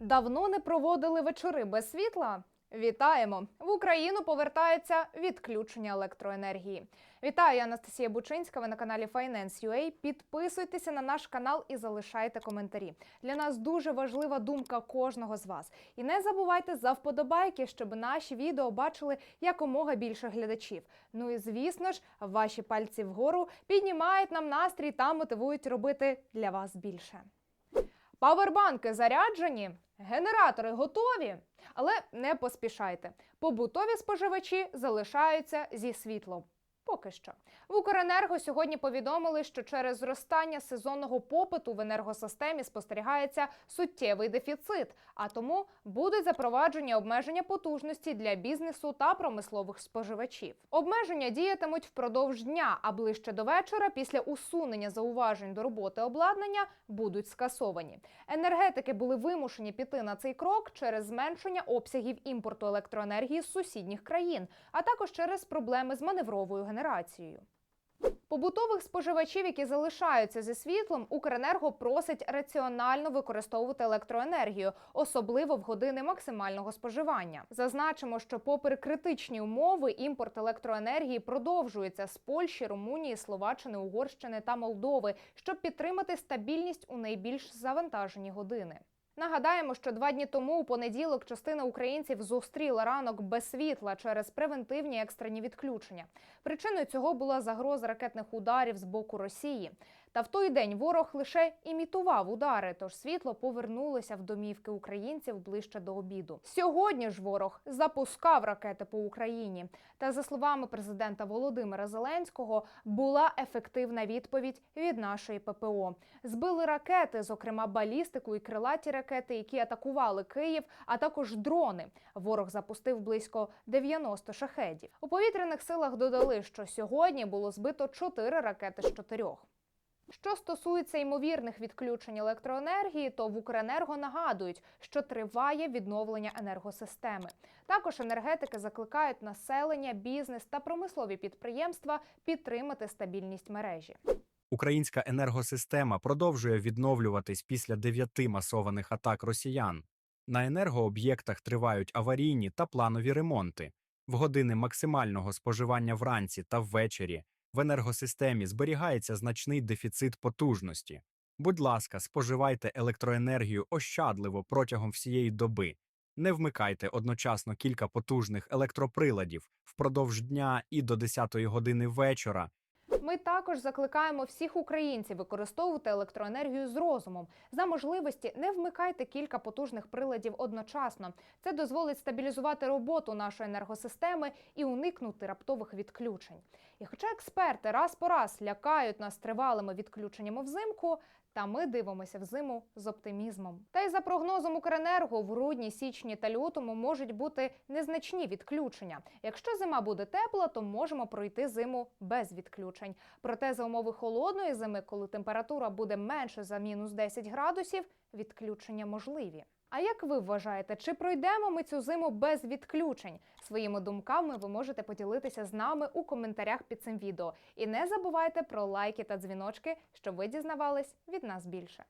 Давно не проводили вечори без світла. Вітаємо! В Україну повертається відключення електроенергії. Вітаю, я Анастасія Бучинська. Ви на каналі Finance.ua. Підписуйтеся на наш канал і залишайте коментарі. Для нас дуже важлива думка кожного з вас. І не забувайте за вподобайки, щоб наші відео бачили якомога більше глядачів. Ну і звісно ж, ваші пальці вгору піднімають нам настрій та мотивують робити для вас більше. Павербанки заряджені, генератори готові. Але не поспішайте. Побутові споживачі залишаються зі світлом. Поки що в Укренерго сьогодні повідомили, що через зростання сезонного попиту в енергосистемі спостерігається суттєвий дефіцит, а тому будуть запроваджені обмеження потужності для бізнесу та промислових споживачів. Обмеження діятимуть впродовж дня, а ближче до вечора, після усунення зауважень до роботи обладнання, будуть скасовані. Енергетики були вимушені піти на цей крок через зменшення обсягів імпорту електроенергії з сусідніх країн, а також через проблеми з маневровою генерацією. Побутових споживачів, які залишаються зі світлом, Укренерго просить раціонально використовувати електроенергію, особливо в години максимального споживання. Зазначимо, що, попри критичні умови, імпорт електроенергії продовжується з Польщі, Румунії, Словаччини, Угорщини та Молдови, щоб підтримати стабільність у найбільш завантажені години. Нагадаємо, що два дні тому у понеділок частина українців зустріла ранок без світла через превентивні екстрені відключення. Причиною цього була загроза ракетних ударів з боку Росії. Та в той день ворог лише імітував удари, тож світло повернулося в домівки українців ближче до обіду. Сьогодні ж ворог запускав ракети по Україні. Та за словами президента Володимира Зеленського, була ефективна відповідь від нашої ППО. Збили ракети, зокрема балістику і крилаті ракети, які атакували Київ, а також дрони. Ворог запустив близько 90 шахедів. У повітряних силах додали, що сьогодні було збито 4 ракети з 4. Що стосується ймовірних відключень електроенергії, то в Укренерго нагадують, що триває відновлення енергосистеми. Також енергетики закликають населення, бізнес та промислові підприємства підтримати стабільність мережі. Українська енергосистема продовжує відновлюватись після дев'яти масованих атак росіян. На енергооб'єктах тривають аварійні та планові ремонти. В години максимального споживання вранці та ввечері в енергосистемі зберігається значний дефіцит потужності. Будь ласка, споживайте електроенергію ощадливо протягом всієї доби. Не вмикайте одночасно кілька потужних електроприладів впродовж дня і до 10 години вечора. Ми також закликаємо всіх українців використовувати електроенергію з розумом. За можливості не вмикайте кілька потужних приладів одночасно. Це дозволить стабілізувати роботу нашої енергосистеми і уникнути раптових відключень. І хоча експерти раз по раз лякають нас тривалими відключеннями взимку, та ми дивимося в зиму з оптимізмом. Та й за прогнозом Укренерго, в грудні, січні та лютому можуть бути незначні відключення. Якщо зима буде тепла, то можемо пройти зиму без відключень. Проте за умови холодної зими, коли температура буде менше за мінус 10 градусів, відключення можливі. А як ви вважаєте, чи пройдемо ми цю зиму без відключень? Своїми думками ви можете поділитися з нами у коментарях під цим відео. І не забувайте про лайки та дзвіночки, щоб ви дізнавались від нас більше.